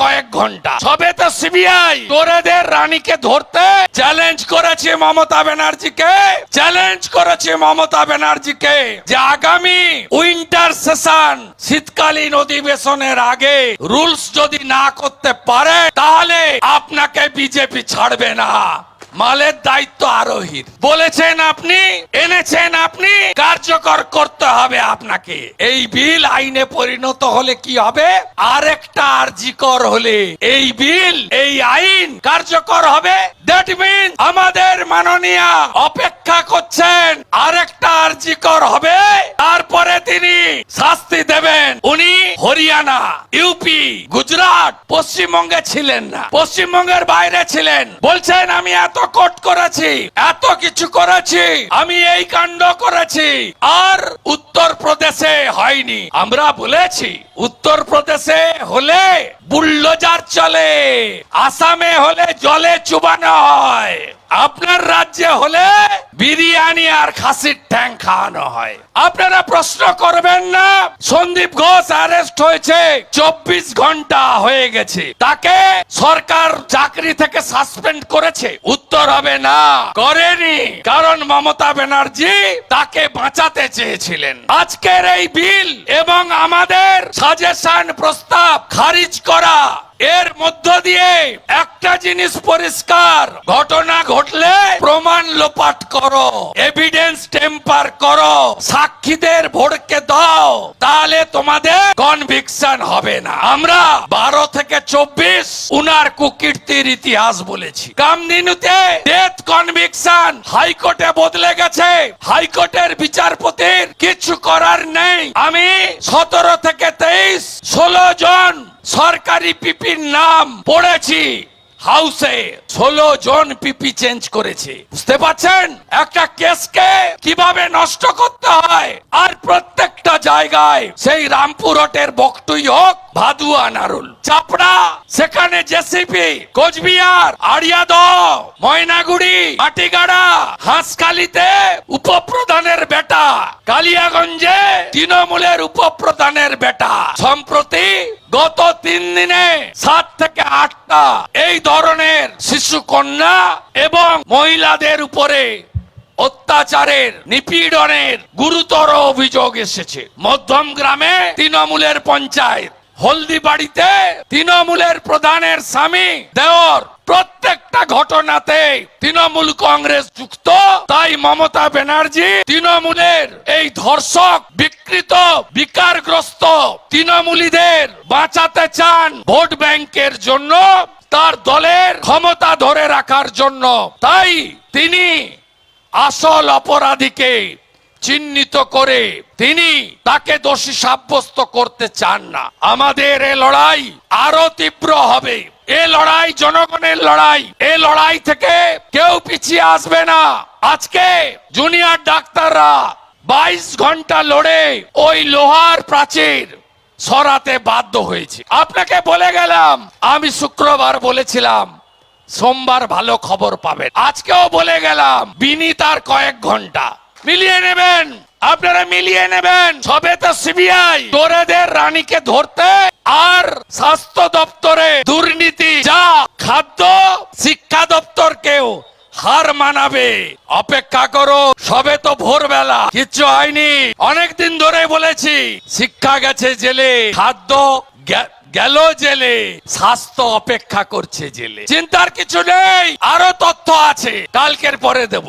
কয়েক ঘণ্টা। সবে তো সিবিআই তোরেদের রানীকে ধরতে চ্যালেঞ্জ করেছে মমতা ব্যানার্জিকে চ্যালেঞ্জ করেছে মমতা ব্যানার্জিকে যে আগামী উইন্টার সেশন শীতকালীন অধিবেশনের আগে রুলস যদি না করতে পারে, তাহলে আপনাকে বিজেপি ছাড়বে না। মালের দায়িত্ব আরোহীর। বলেছেন আপনি, এনেছেন আপনি, কার্যকর করতে হবে আপনাকে। এই বিল আইনে পরিণত হলে কি হবে? আরেকটা আরজিকর হলে এই বিল, এই আইন কার্যকর হবে। দ্যাট মিন আমাদের মাননীয় অপেক্ষা করছেন, আরেকটা আরজিকর হবে হরিয়ানা ইউপি গুজরাট, পশ্চিমবঙ্গে ছিলেন না। পশ্চিমবঙ্গের বাইরে ছিলেন। বলছেন, আমি এত কোট করেছি, এত কিছু করেছি, আমি এই কাণ্ড করেছি, আর উত্তর প্রদেশে হয়নি। আমরা বলেছি উত্তর প্রদেশে হলে বুল্ডোজার চলে, আসামে হলে জলে চুবানো হয়। আপনার রাজ্যে হলে বিরিয়ানি আর খাসির ঠ্যাং খাওয়ানো হয়। আপনারা প্রশ্ন করবেন না, সন্দীপ ঘোষ অ্যারেস্ট হয়েছে, চব্বিশ ঘণ্টা হয়ে গেছে। তাকে সরকার চাকরি থেকে সাসপেন্ড করেছে। উত্তর হবে না, করেনি। কারণ মমতা ব্যানার্জি তাকে বাঁচাতে চেয়েছিলেন। আজকের এই বিল এবং আমাদের সাজেশন প্রস্তাব খারিজ করা এর মধ্য দিয়ে একটা জিনিস পরিষ্কার। ঘটনা ঘটলে প্রমাণ লোপাট করো এভিডেন্স টেম্পার করো, সাক্ষীদের ভোটকে দাও, তাহলে তোমাদের কনভিকশন হবে না। আমরা বারো থেকে চব্বিশ উনার কুকীর্তির ইতিহাস বলেছি। কামদিনুতে ডেথ কনভিকশন হাইকোর্টে বদলে গেছে। হাইকোর্টের বিচারপতির কিছু করার নেই। আমি সতেরো থেকে তেইশ, ষোলো জন সরকারি পিপির নাম পড়েছি। হাউসে ষোলো জন পিপি চেঞ্জ করেছে। বুঝতে পারছেন? একটা কেসকে কীভাবে নষ্ট করতে হয়? আর প্রত্যেকটা জায়গায় সেই রামপুর রোডের বকটুই হোক ভাদুয়া নারুল চাপড়া, সেখানে জেসিপি, কোচবিহার আড়িয়াদ ময়নাগুড়ি, মাটিগাড়া, হাঁসখালিতে উপপ্রধানের বেটা। কালিয়াগঞ্জে তৃণমূলের উপপ্রধানের বেটা। সম্প্রতি গত তিন দিনে সাত থেকে আটটা এই ধরনের শিশু কন্যা এবং মহিলাদের উপরে অত্যাচারের নিপীড়নের গুরুতর অভিযোগ এসেছে। মধ্যম গ্রামে তৃণমূলের পঞ্চায়েত। হলদিবাড়িতে তৃণমূলের প্রধানের স্বামী দেওর। প্রত্যেকটা ঘটনাতে তৃণমূল কংগ্রেস যুক্ত। তাই মমতা ব্যানার্জি তৃণমূলের এই ধর্ষক, বিকৃত, বিকারগ্রস্ত তৃণমূলীদের বাঁচাতে চান ভোট ব্যাংকের জন্য, তার দলের ক্ষমতা ধরে রাখার জন্য। তাই তিনি আসল অপরাধীকে চিহ্নিত করে তিনি তাকে দোষী সাব্যস্ত করতে চান না। আমাদের এ লড়াই আরও তীব্র হবে। এ লড়াই জনগণের লড়াই। এ লড়াই থেকে কেউ পিছিয়ে আসবে না। আজকে জুনিয়র ডাক্তাররা বাইশ ঘণ্টা লড়ে ওই লোহার প্রাচীর সরাতে বাধ্য হয়েছে। আপনাকে বলে গেলাম, আমি শুক্রবার বলেছিলাম, সোমবার ভালো খবর পাবেন। আজকেও বলে গেলাম বিনি তার কয়েক ঘণ্টা। মিলিয়ে নেবেন। আপনারা মিলিয়ে নেবেন। সবে তো সিবিআই। তোরেদের রানীকে ধরতে আর স্বাস্থ্য দপ্তরে দুর্নীতি, যা খাদ্য শিক্ষা দপ্তরকেও হার মানাবে। অপেক্ষা করো, সবে তো ভোরবেলা। কিচ্ছু হয়নি। অনেকদিন ধরে বলেছি, শিক্ষা গেছে জেলে, খাদ্য গেল জেলে, স্বাস্থ্য অপেক্ষা করছে জেলে। চিন্তার কিছু নেই, আরও তথ্য আছে। কালকের পরে দেব।